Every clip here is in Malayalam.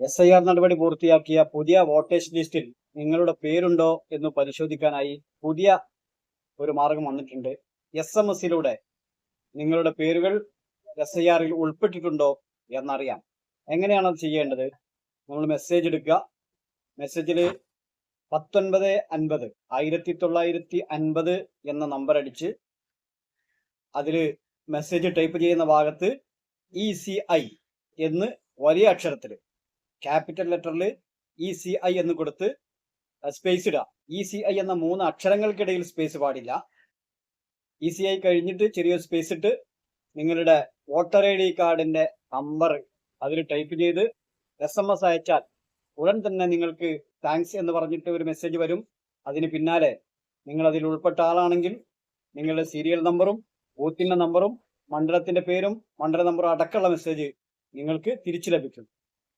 എസ് ഐ ആർ നടപടി പൂർത്തിയാക്കിയ പുതിയ വോട്ടേഴ്സ് ലിസ്റ്റിൽ നിങ്ങളുടെ പേരുണ്ടോ എന്ന് പരിശോധിക്കാനായി പുതിയ ഒരു മാർഗം വന്നിട്ടുണ്ട്. എസ് എം എസിലൂടെ നിങ്ങളുടെ പേരുകൾ എസ് ഐ ആറിൽ ഉൾപ്പെട്ടിട്ടുണ്ടോ എന്നറിയാം. എങ്ങനെയാണ് അത് ചെയ്യേണ്ടത്? നമ്മൾ മെസ്സേജ് എടുക്കുക. മെസ്സേജിൽ പത്തൊൻപത് അൻപത് ആയിരത്തി തൊള്ളായിരത്തി അൻപത് എന്ന നമ്പർ അടിച്ച് അതിൽ മെസ്സേജ് ടൈപ്പ് ചെയ്യുന്ന ഭാഗത്ത് ഇ സി ഐ എന്ന് വലിയ അക്ഷരത്തിൽ ക്യാപിറ്റൽ ലെറ്ററിൽ ഇ സി ഐ എന്ന് കൊടുത്ത് സ്പേസ് ഇടുക ഇ സി ഐ എന്ന മൂന്ന് അക്ഷരങ്ങൾക്കിടയിൽ സ്പേസ് പാടില്ല. ഇ സി ഐ കഴിഞ്ഞിട്ട് ചെറിയൊരു സ്പേസ് ഇട്ട് നിങ്ങളുടെ വോട്ടർ ഐ ഡി കാർഡിന്റെ നമ്പർ അതിൽ ടൈപ്പ് ചെയ്ത് എസ് എം എസ് അയച്ചാൽ ഉടൻ തന്നെ നിങ്ങൾക്ക് താങ്ക്സ് എന്ന് പറഞ്ഞിട്ട് ഒരു മെസ്സേജ് വരും. അതിന് പിന്നാലെ നിങ്ങൾ അതിൽ ഉൾപ്പെട്ട ആളാണെങ്കിൽ നിങ്ങളുടെ സീരിയൽ നമ്പറും ബൂത്തിന്റെ നമ്പറും മണ്ഡലത്തിന്റെ പേരും മണ്ഡല നമ്പറും അടക്കമുള്ള മെസ്സേജ് നിങ്ങൾക്ക് തിരിച്ചു ലഭിക്കും.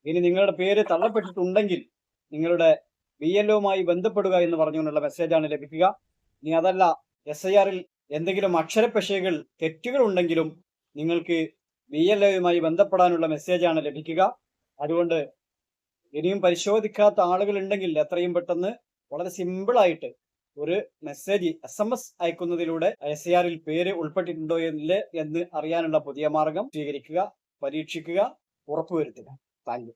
ഇനി നിങ്ങളുടെ പേര് തള്ളപ്പെട്ടിട്ടുണ്ടെങ്കിൽ നിങ്ങളുടെ ബി എൽ ഒമായി ബന്ധപ്പെടുക എന്ന് പറഞ്ഞുകൊണ്ടുള്ള മെസ്സേജാണ് ലഭിക്കുക. ഇനി അതല്ല എസ് ഐ ആറിൽ എന്തെങ്കിലും അക്ഷരപ്പശകൾ തെറ്റുകൾ ഉണ്ടെങ്കിലും നിങ്ങൾക്ക് ബി എൽ ഒയുമായി ബന്ധപ്പെടാനുള്ള മെസ്സേജാണ് ലഭിക്കുക. അതുകൊണ്ട് ഇനിയും പരിശോധിക്കാത്ത ആളുകൾ ഉണ്ടെങ്കിൽ എത്രയും പെട്ടെന്ന് വളരെ സിമ്പിളായിട്ട് ഒരു മെസ്സേജ് എസ് എം എസ് അയക്കുന്നതിലൂടെ എസ് ഐ ആറിൽ പേര് ഉൾപ്പെട്ടിട്ടുണ്ടോ എന്ന് അറിയാനുള്ള പുതിയ മാർഗം സ്വീകരിക്കുക പരീക്ഷിക്കുക ഉറപ്പുവരുത്തുക. 反正